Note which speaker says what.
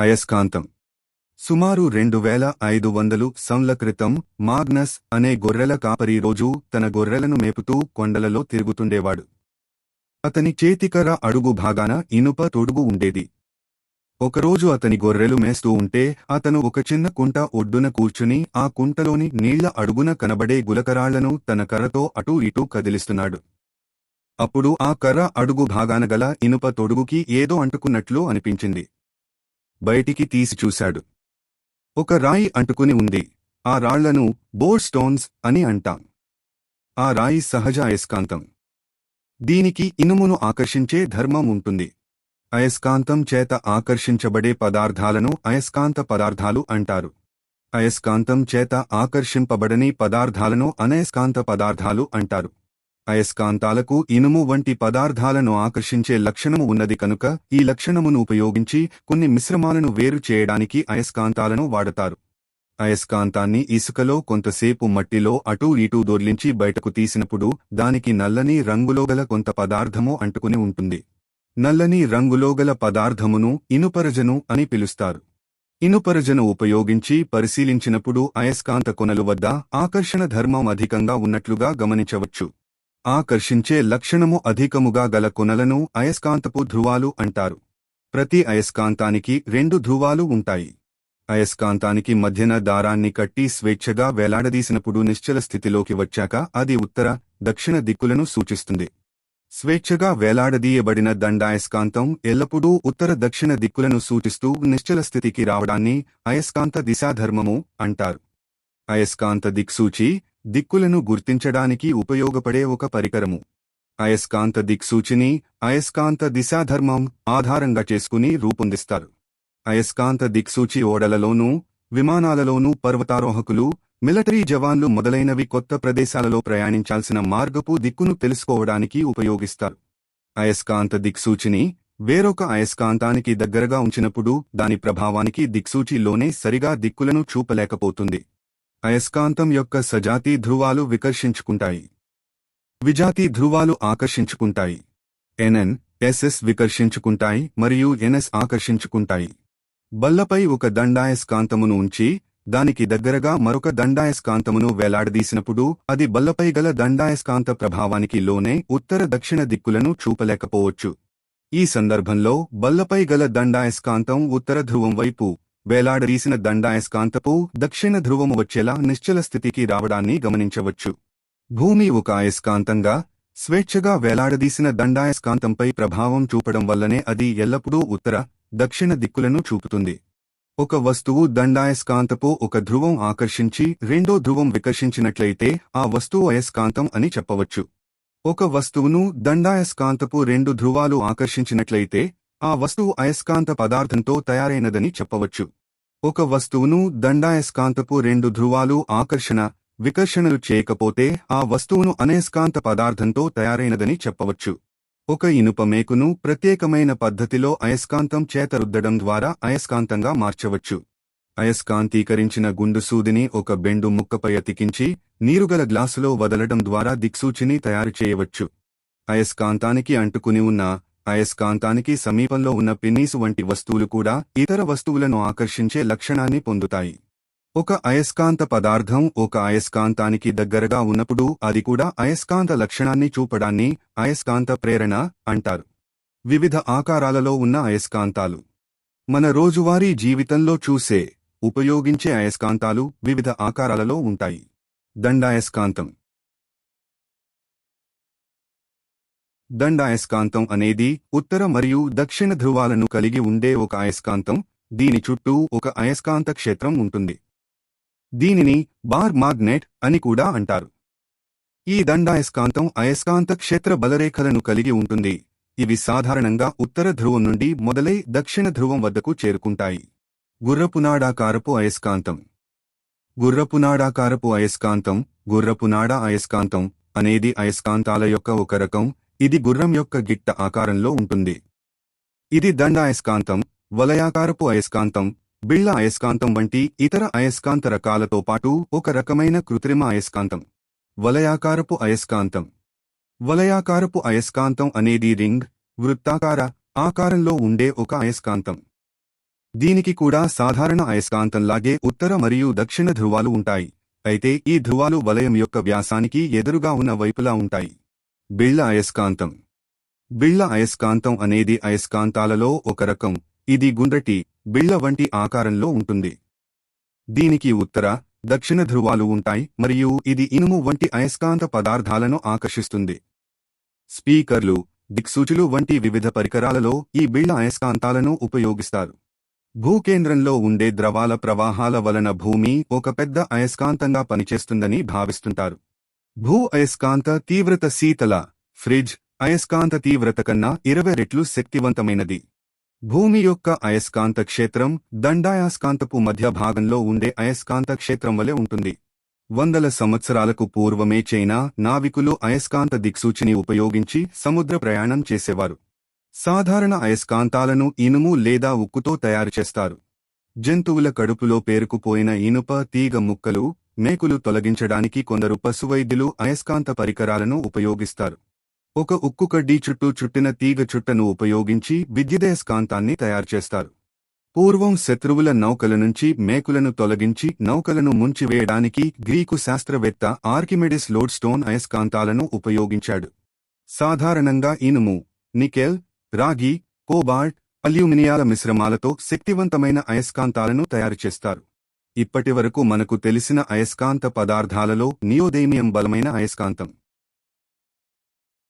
Speaker 1: అయస్కాంతం. సుమారు రెండు వేల ఐదు వందలు సంల క్రితం మాగ్నస్ అనే గొర్రెల కాపరి రోజు తన గొర్రెలను మేపుతూ కొండలలో తిరుగుతుండేవాడు. అతని చేతికర అడుగు భాగాన ఇనుప తొడుగు ఉండేది. ఒకరోజు అతని గొర్రెలు మేస్తూ ఉంటే అతను ఒక చిన్న కుంట ఒడ్డున కూర్చుని ఆ కుంటలోని నీళ్ళ అడుగున కనబడే గులకరాళ్ళను తన కర్రతో అటూ ఇటూ కదిలిస్తున్నాడు. అప్పుడు ఆ కర్ర అడుగు భాగాన గల ఇనుప తొడుగుకి ఏదో అంటుకున్నట్లు అనిపించింది. బయటికి తీసి చూశాడు. ఒక రాయి అంటుకుని ఉంది. ఆ రాళ్ళను బోర్ స్టోన్స్ అని అంటాం. ఆ రాయి సహజ అయస్కాంతం. దీనికి ఇనుమును ఆకర్షించే ధర్మం ఉంటుంది. అయస్కాంతం చేత ఆకర్షించబడే పదార్థాలను అయస్కాంత పదార్థాలు అంటారు. అయస్కాంతం చేత ఆకర్షింపబడని పదార్థాలను అనయస్కాంత పదార్థాలు అంటారు. అయస్కాంతాలకు ఇనుము వంటి పదార్థాలను ఆకర్షించే లక్షణము ఉన్నది కనుక ఈ లక్షణమును ఉపయోగించి కొన్ని మిశ్రమాలను వేరు చేయడానికి అయస్కాంతాలను వాడతారు. అయస్కాంతాన్ని ఇసుకలో కొంతసేపు మట్టిలో అటూ ఇటూ దొర్లించి బయటకు తీసినప్పుడు దానికి నల్లని రంగులో గల కొంత పదార్థము అంటుకుని ఉంటుంది. నల్లని రంగులో గల పదార్థమును ఇనుపరజను అని పిలుస్తారు. ఇనుపరజను ఉపయోగించి పరిశీలించినప్పుడు అయస్కాంత కొనలు వద్ద ఆకర్షణ ధర్మం అధికంగా ఉన్నట్లుగా గమనించవచ్చు. ఆకర్షించే లక్షణము అధికముగా గల కొనలను అయస్కాంతపు ధ్రువాలు అంటారు. ప్రతి అయస్కాంతానికి రెండు ధ్రువాలు ఉంటాయి. అయస్కాంతానికి మధ్యన దారాన్ని కట్టి స్వేచ్ఛగా వేలాడదీసినప్పుడు నిశ్చల స్థితిలోకి వచ్చాక అది ఉత్తర దక్షిణ దిక్కులను సూచిస్తుంది. స్వేచ్ఛగా వేలాడదీయబడిన దండాయస్కాంతం ఎల్లప్పుడూ ఉత్తర దక్షిణ దిక్కులను సూచిస్తూ నిశ్చల స్థితికి రావడాన్ని అయస్కాంత దిశాధర్మము అంటారు. అయస్కాంత దిక్సూచి దిక్కులను గుర్తించడానికి ఉపయోగపడే ఒక పరికరము. అయస్కాంత దిక్సూచిని అయస్కాంత దిశాధర్మం ఆధారంగా చేసుకుని రూపొందిస్తారు. అయస్కాంత దిక్సూచి ఓడలలోనూ విమానాలలోనూ పర్వతారోహకులు మిలిటరీ జవాన్లు మొదలైనవి కొత్త ప్రదేశాలలో ప్రయాణించాల్సిన మార్గపు దిక్కును తెలుసుకోవడానికి ఉపయోగిస్తారు. అయస్కాంత దిక్సూచిని వేరొక అయస్కాంతానికి దగ్గరగా ఉంచినప్పుడు దాని ప్రభావానికి దిక్సూచిలోనే సరిగా దిక్కులను చూపలేకపోతుంది. అయస్కాంతం యొక్క సజాతి ధ్రువాలు వికర్షించుకుంటాయి. విజాతి ధ్రువాలు ఆకర్షించుకుంటాయి. ఎన్ఎన్ ఎస్ఎస్ వికర్షించుకుంటాయి మరియు ఎన్ఎస్ ఆకర్షించుకుంటాయి. బల్లపై ఒక దండాయస్కాంతమును ఉంచి దానికి దగ్గరగా మరొక దండాయస్కాంతమును వేలాడదీసినప్పుడు అది బల్లపై గల దండాయస్కాంత ప్రభావానికి లోనే ఉత్తర దక్షిణ దిక్కులను చూపలేకపోవచ్చు. ఈ సందర్భంలో బల్లపై గల దండాయస్కాంతం ఉత్తర ధ్రువం వైపు వేలాడదీసిన దండాయస్కాంతపు దక్షిణ ధ్రువము వచ్చేలా నిశ్చల స్థితికి రావడాన్ని గమనించవచ్చు. భూమి ఒక అయస్కాంతంగా స్వేచ్ఛగా వేలాడదీసిన దండాయస్కాంతంపై ప్రభావం చూపడం వల్లనే అది ఎల్లప్పుడూ ఉత్తర దక్షిణ దిక్కులను చూపుతుంది. ఒక వస్తువు దండాయస్కాంతపు ఒక ధ్రువం ఆకర్షించి రెండో ధ్రువం వికర్షించినట్లయితే ఆ వస్తువు అయస్కాంతం అని చెప్పవచ్చు. ఒక వస్తువును దండాయస్కాంతపు రెండు ధ్రువాలు ఆకర్షించినట్లయితే ఆ వస్తువు అయస్కాంత పదార్థంతో తయారైనదని చెప్పవచ్చు. ఒక వస్తువును దండాయస్కాంతపు రెండు ధ్రువాలు ఆకర్షణ వికర్షణలు చేయకపోతే ఆ వస్తువును అనయస్కాంత పదార్థంతో తయారైనదని చెప్పవచ్చు. ఒక ఇనుప మేకును ప్రత్యేకమైన పద్ధతిలో అయస్కాంతం చేత రుద్దడం ద్వారా అయస్కాంతంగా మార్చవచ్చు. అయస్కాంతీకరించిన గుండు సూదిని ఒక బెండు ముక్కపై అతికించి నీరుగల గ్లాసులో వదలడం ద్వారా దిక్సూచిని తయారు చేయవచ్చు. అయస్కాంతానికి అంటుకుని ఉన్న అయస్కాంతానికి సమీపంలో ఉన్న పిన్నీసు వంటి వస్తువులు కూడా ఇతర వస్తువులను ఆకర్షించే లక్షణాన్ని పొందుతాయి. ఒక అయస్కాంత పదార్థం ఒక అయస్కాంతానికి దగ్గరగా ఉన్నప్పుడు అది కూడా అయస్కాంత లక్షణాన్ని చూపడాన్ని అయస్కాంత ప్రేరణ అంటారు. వివిధ ఆకారాలలో ఉన్న అయస్కాంతాలు. మన రోజువారీ జీవితంలో చూసే ఉపయోగించే అయస్కాంతాలు వివిధ ఆకారాలలో ఉంటాయి. దండాయస్కాంతం. దండాయస్కాంతం అనేది ఉత్తర మరియు దక్షిణ ధ్రువాలను కలిగి ఉండే ఒక అయస్కాంతం దీని చుట్టూ ఒక అయస్కాంత క్షేత్రం ఉంటుంది. దీనిని బార్ మాగ్నెట్ అని కూడా అంటారు. ఈ దండాయస్కాంతం అయస్కాంత క్షేత్ర బలరేఖలను కలిగి ఉంటుంది. ఇవి సాధారణంగా ఉత్తర ధ్రువం నుండి మొదలై దక్షిణ ధ్రువం వద్దకు చేరుకుంటాయి. గుర్రపునాడాకారపు అయస్కాంతం. గుర్రపునాడాకారపు అయస్కాంతం గుర్రపునాడ అయస్కాంతం అనేది అయస్కాంతాల యొక్క ఒక రకం ఇది గుర్రం యొక్క గిట్ట ఆకారంలో ఉంటుంది. ఇది దండ అయస్కాంతం వలయాకారపు అయస్కాంతం బిళ్ళ అయస్కాంతం వంటి ఇతర అయస్కాంత రకాలతో పాటు ఒక రకమైన కృత్రిమ అయస్కాంతం. వలయాకారపు అయస్కాంతం. వలయాకారపు అయస్కాంతం అనేది రింగ్ వృత్తాకార ఆకారంలో ఉండే ఒక అయస్కాంతం. దీనికి కూడా సాధారణ అయస్కాంతంలాగే ఉత్తర మరియు దక్షిణ ధ్రువాలు ఉంటాయి. అయితే ఈ ధ్రువాలు వలయం యొక్క వ్యాసానికి ఎదురుగా ఉన్న వైపులా ఉంటాయి. బిళ్ళ అయస్కాంతం. బిళ్ళ అయస్కాంతం అనేది అయస్కాంతాలలో ఒక రకం ఇది గుండ్రటి బిళ్ళ వంటి ఆకారంలో ఉంటుంది. దీనికి ఉత్తర దక్షిణ ధ్రువాలు ఉంటాయి మరియు ఇది ఇనుము వంటి అయస్కాంత పదార్థాలను ఆకర్షిస్తుంది. స్పీకర్లు దిక్సూచులు వంటి వివిధ పరికరాలలో ఈ బిళ్ళ అయస్కాంతాలను ఉపయోగిస్తారు. భూకేంద్రంలో ఉండే ద్రవాల ప్రవాహాల వలన భూమి ఒక పెద్ద అయస్కాంతంగా పనిచేస్తుందని భావిస్తుంటారు. భూ అయస్కాంత తీవ్రత శీతల ఫ్రిడ్జ్ అయస్కాంత తీవ్రత కన్నా ఇరవై రెట్లు శక్తివంతమైనది. భూమి యొక్క అయస్కాంత క్షేత్రం దండాయస్కాంతపు మధ్య భాగంలో ఉండే అయస్కాంత క్షేత్రం వలె ఉంటుంది. వందల సంవత్సరాలకు పూర్వమే చైనా నావికులు అయస్కాంత దిక్సూచిని ఉపయోగించి సముద్ర ప్రయాణం చేసేవారు. సాధారణ అయస్కాంతాలను ఇనుము లేదా ఉక్కుతో తయారు చేస్తారు. జంతువుల కడుపులో పేరుకుపోయిన ఇనుప తీగ ముక్కలు మేకులు తొలగించడానికి కొందరు పశువైద్యులు అయస్కాంత పరికరాలను ఉపయోగిస్తారు. ఒక ఉక్కు కడ్డీ చుట్టూ చుట్టిన తీగ చుట్టను ఉపయోగించి విద్యుదయస్కాంతాన్ని తయారుచేస్తారు. పూర్వం శత్రువుల నౌకల నుంచి మేకులను తొలగించి నౌకలను ముంచివేయడానికి గ్రీకు శాస్త్రవేత్త ఆర్కిమెడిస్ లోడ్స్టోన్ అయస్కాంతాలను ఉపయోగించాడు. సాధారణంగా ఇనుము నికెల్ రాగి కోబాల్ట్ అల్యూమినియాల మిశ్రమాలతో శక్తివంతమైన అయస్కాంతాలను తయారుచేస్తారు. ఇప్పటివరకు మనకు తెలిసిన అయస్కాంత పదార్థాలలో నియోదేమియం బలమైన అయస్కాంతం.